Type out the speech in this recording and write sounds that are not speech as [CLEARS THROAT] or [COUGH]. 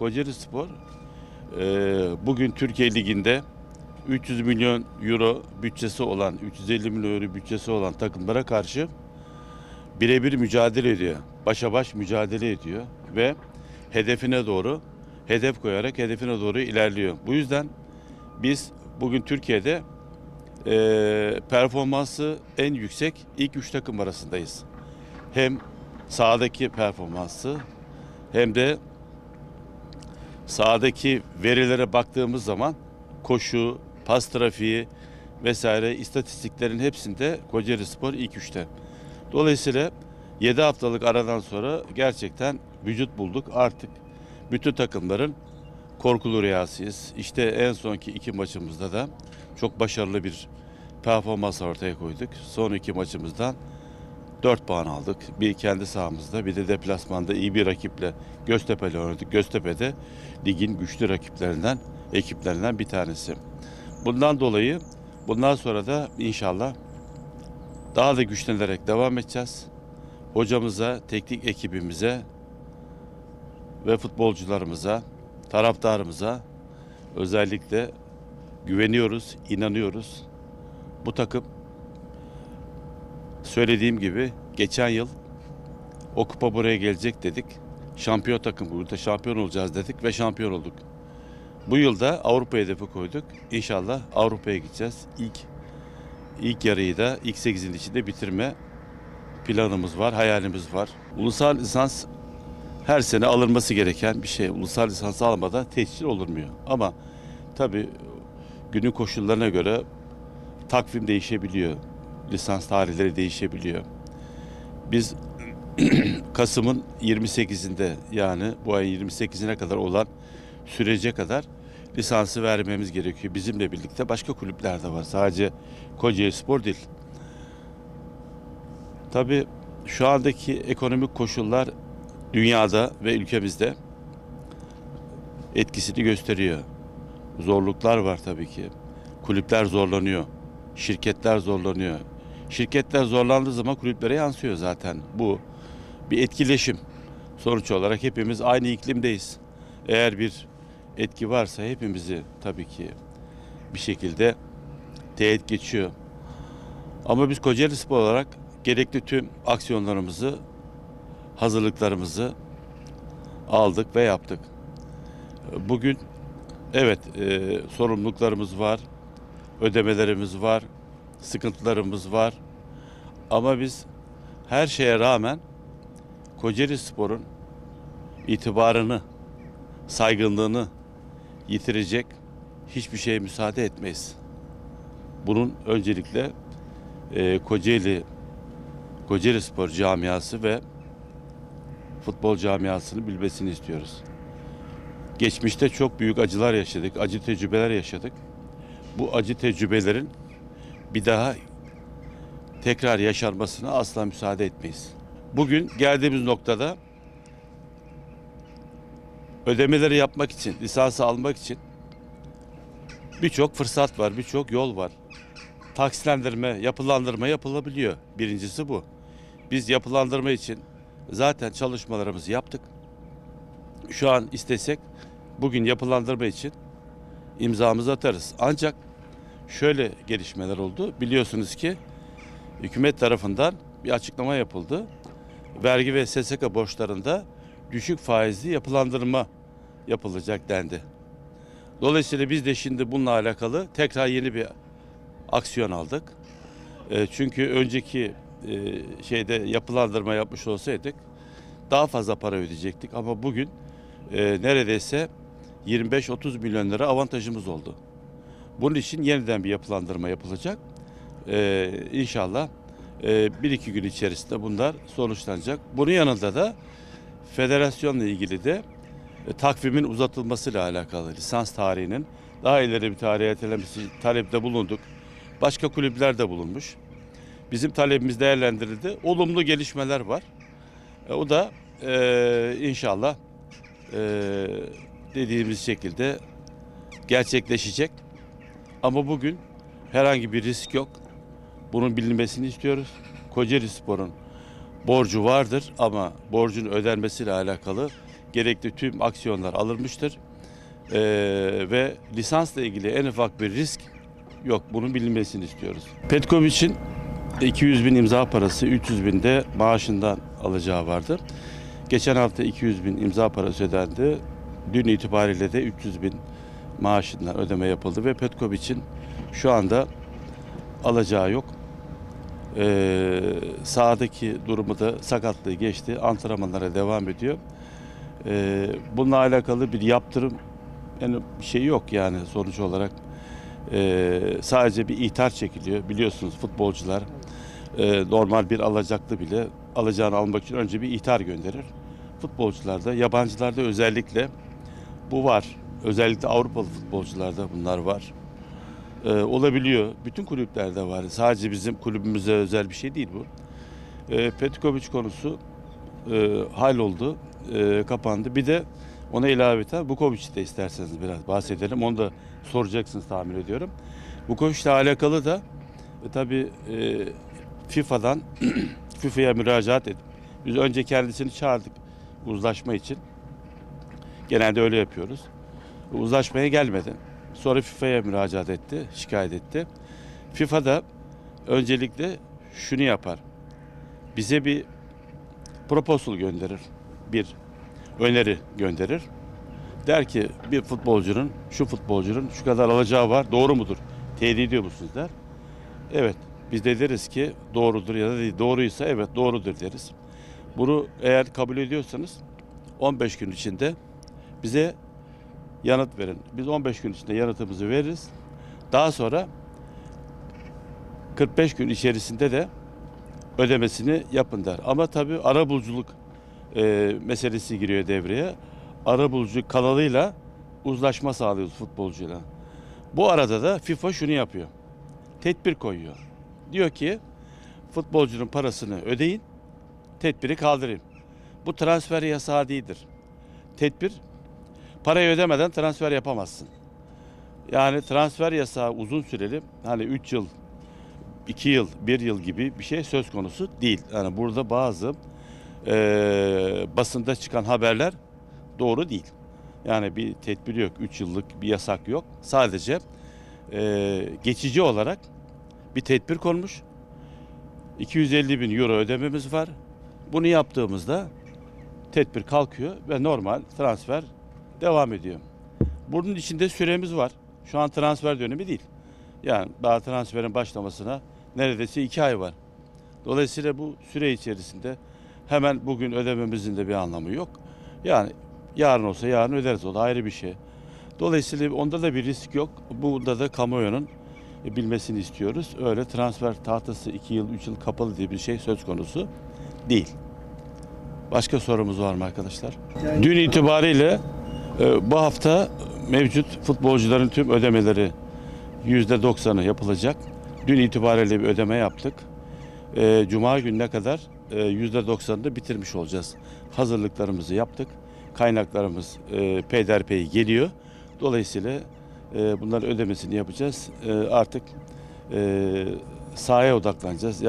Kocaeli Spor e, bugün Türkiye Ligi'nde 300 milyon euro bütçesi olan, 350 milyon euro bütçesi olan takımlara karşı birebir mücadele ediyor. Başa baş mücadele ediyor ve hedefine doğru, hedef koyarak hedefine doğru ilerliyor. Bu yüzden biz bugün Türkiye'de e, performansı en yüksek ilk üç takım arasındayız. Hem sahadaki performansı hem de sahadaki verilere baktığımız zaman koşu, pas trafiği vesaire istatistiklerin hepsinde Kocaeli Spor ilk üçte. Dolayısıyla 7 haftalık aradan sonra gerçekten vücut bulduk. Artık bütün takımların korkulu rüyasıyız. İşte en sonki iki maçımızda da çok başarılı bir performans ortaya koyduk. Son iki maçımızdan 4 puan aldık. Bir kendi sahamızda bir de deplasmanda iyi bir rakiple Göztepe'yle oynadık. Göztepe'de ligin güçlü rakiplerinden, ekiplerinden bir tanesi. Bundan dolayı bundan sonra da inşallah daha da güçlenerek devam edeceğiz. Hocamıza, teknik ekibimize ve futbolcularımıza, taraftarımıza özellikle güveniyoruz, inanıyoruz. Bu takım söylediğim gibi geçen yıl o kupa buraya gelecek dedik. Şampiyon takım burada şampiyon olacağız dedik ve şampiyon olduk. Bu yılda Avrupa hedefi koyduk. İnşallah Avrupa'ya gideceğiz. İlk ilk yarıyı da ilk 8'in içinde bitirme planımız var, hayalimiz var. Ulusal lisans her sene alınması gereken bir şey. Ulusal lisans almadan tescil olunmuyor. Ama tabii günün koşullarına göre takvim değişebiliyor. Lisans tarihleri değişebiliyor. Biz [CLEARS THROAT] Kasım'ın 28'inde yani bu ayın 28'ine kadar olan sürece kadar lisansı vermemiz gerekiyor. Bizimle birlikte başka kulüpler de var. Sadece Kocaeli Spor değil. Tabii şu andaki ekonomik koşullar dünyada ve ülkemizde etkisini gösteriyor. Zorluklar var tabii ki. Kulüpler zorlanıyor. Şirketler zorlanıyor. Şirketler zorlandığı zaman kulüplere yansıyor zaten. Bu bir etkileşim. Sonuç olarak hepimiz aynı iklimdeyiz. Eğer bir etki varsa hepimizi tabii ki bir şekilde teğet geçiyor. Ama biz Kocaeli Spor olarak gerekli tüm aksiyonlarımızı, hazırlıklarımızı aldık ve yaptık. Bugün evet e, sorumluluklarımız var, ödemelerimiz var, sıkıntılarımız var. Ama biz her şeye rağmen Kocaeli Spor'un itibarını, saygınlığını yitirecek hiçbir şeye müsaade etmeyiz. Bunun öncelikle e, Kocaeli Kocaeli Spor camiası ve futbol camiasını bilmesini istiyoruz. Geçmişte çok büyük acılar yaşadık, acı tecrübeler yaşadık. Bu acı tecrübelerin bir daha tekrar yaşanmasına asla müsaade etmeyiz. Bugün geldiğimiz noktada ödemeleri yapmak için, lisansı almak için birçok fırsat var, birçok yol var. Taksitlendirme, yapılandırma yapılabiliyor. Birincisi bu. Biz yapılandırma için zaten çalışmalarımızı yaptık. Şu an istesek bugün yapılandırma için imzamızı atarız. Ancak şöyle gelişmeler oldu. Biliyorsunuz ki hükümet tarafından bir açıklama yapıldı. Vergi ve SSK borçlarında düşük faizli yapılandırma yapılacak dendi. Dolayısıyla biz de şimdi bununla alakalı tekrar yeni bir aksiyon aldık. E, çünkü önceki e, şeyde yapılandırma yapmış olsaydık daha fazla para ödeyecektik ama bugün e, neredeyse 25-30 milyon lira avantajımız oldu. Bunun için yeniden bir yapılandırma yapılacak. E, inşallah e, bir iki gün içerisinde bunlar sonuçlanacak. Bunun yanında da federasyonla ilgili de e, takvimin uzatılmasıyla alakalı lisans tarihinin daha ileri bir tarihe ertelemesi talepte bulunduk. Başka kulüpler de bulunmuş. Bizim talebimiz değerlendirildi. Olumlu gelişmeler var. E, o da e, inşallah e, dediğimiz şekilde gerçekleşecek. Ama bugün herhangi bir risk yok. Bunun bilinmesini istiyoruz. Kocaeli Spor'un borcu vardır ama borcun ödenmesiyle alakalı gerekli tüm aksiyonlar alınmıştır. Ee, ve lisansla ilgili en ufak bir risk yok. Bunun bilinmesini istiyoruz. Petkovic'in 200 bin imza parası, 300 bin de maaşından alacağı vardı. Geçen hafta 200 bin imza parası ödendi. Dün itibariyle de 300 bin maaşından ödeme yapıldı ve Petkovic'in şu anda alacağı yok. Ee, sahadaki durumu da sakatlığı geçti. Antrenmanlara devam ediyor. Ee, bununla alakalı bir yaptırım yani şey yok yani sonuç olarak. Ee, sadece bir ihtar çekiliyor. Biliyorsunuz futbolcular e, normal bir alacaklı bile alacağını almak için önce bir ihtar gönderir. Futbolcularda, yabancılarda özellikle bu var. Özellikle Avrupalı futbolcularda bunlar var. Ee, olabiliyor. Bütün kulüplerde var. Sadece bizim kulübümüze özel bir şey değil bu. Ee, Petkovic konusu e, halloldu, e, kapandı. Bir de ona ilaveten Vukovic'i de isterseniz biraz bahsedelim. Onu da soracaksınız tahmin ediyorum. Vukovic'le alakalı da e, tabii e, FIFA'dan [CLEARS THROAT] FIFA'ya müracaat edip biz önce kendisini çağırdık uzlaşma için. Genelde öyle yapıyoruz. Uzlaşmaya gelmedi. Sonra FIFA'ya müracaat etti, şikayet etti. FIFA da öncelikle şunu yapar. Bize bir proposal gönderir. Bir öneri gönderir. Der ki bir futbolcunun, şu futbolcunun şu kadar alacağı var. Doğru mudur? Teyit ediyor musunuz der. Evet. Biz de deriz ki doğrudur ya da değil. Doğruysa evet doğrudur deriz. Bunu eğer kabul ediyorsanız 15 gün içinde bize yanıt verin. Biz 15 gün içinde yanıtımızı veririz. Daha sonra 45 gün içerisinde de ödemesini yapın der. Ama tabii arabuluculuk e, meselesi giriyor devreye. Arabuluculuk kanalıyla uzlaşma sağlıyoruz futbolcuyla. Bu arada da FIFA şunu yapıyor. Tedbir koyuyor. Diyor ki futbolcunun parasını ödeyin, tedbiri kaldırayım. Bu transfer yasağı değildir. Tedbir parayı ödemeden transfer yapamazsın. Yani transfer yasağı uzun süreli hani 3 yıl, 2 yıl, 1 yıl gibi bir şey söz konusu değil. Yani burada bazı eee, basında çıkan haberler doğru değil. Yani bir tedbir yok, 3 yıllık bir yasak yok. Sadece eee, geçici olarak bir tedbir konmuş. 250 bin euro ödememiz var. Bunu yaptığımızda tedbir kalkıyor ve normal transfer devam ediyor. Bunun içinde süremiz var. Şu an transfer dönemi değil. Yani daha transferin başlamasına neredeyse iki ay var. Dolayısıyla bu süre içerisinde hemen bugün ödememizin de bir anlamı yok. Yani yarın olsa yarın öderiz. O da ayrı bir şey. Dolayısıyla onda da bir risk yok. Bunda da kamuoyunun bilmesini istiyoruz. Öyle transfer tahtası 2 yıl, 3 yıl kapalı diye bir şey söz konusu değil. Başka sorumuz var mı arkadaşlar? Dün itibariyle e, bu hafta mevcut futbolcuların tüm ödemeleri %90'ı yapılacak. Dün itibariyle bir ödeme yaptık. E, Cuma gününe kadar e, %90'ını bitirmiş olacağız. Hazırlıklarımızı yaptık. Kaynaklarımız e, peyderpey geliyor. Dolayısıyla e, bunların ödemesini yapacağız. Artık sahaya odaklanacağız.